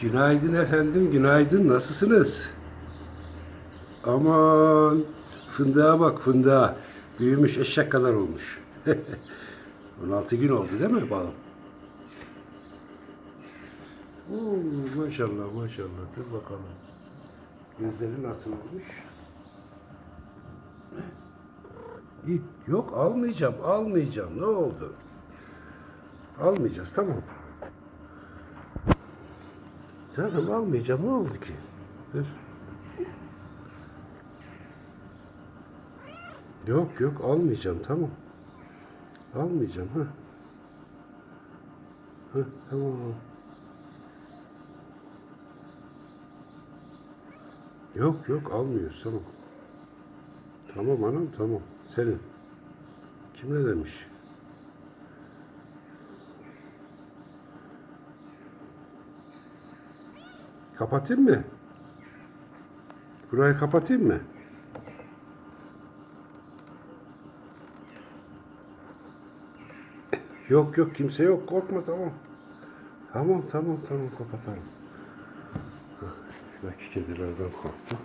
Günaydın efendim, günaydın. Nasılsınız? Aman, fındığa bak fındığa. Büyümüş eşek kadar olmuş. 16 gün oldu değil mi balım? Maşallah maşallah. Dur bakalım. Gözleri nasıl olmuş? Yok almayacağım, almayacağım. Ne oldu? Almayacağız, tamam. Canım almayacağım. Ne oldu ki? Dur. Yok yok almayacağım tamam. Almayacağım ha. Ha tamam. Yok yok almıyoruz tamam. Tamam anam tamam. Senin. Kim ne demiş? Kapatayım mı? Burayı kapatayım mı? Yok yok kimse yok korkma tamam. Tamam tamam tamam kapatalım. Şuradaki kedilerden korktum.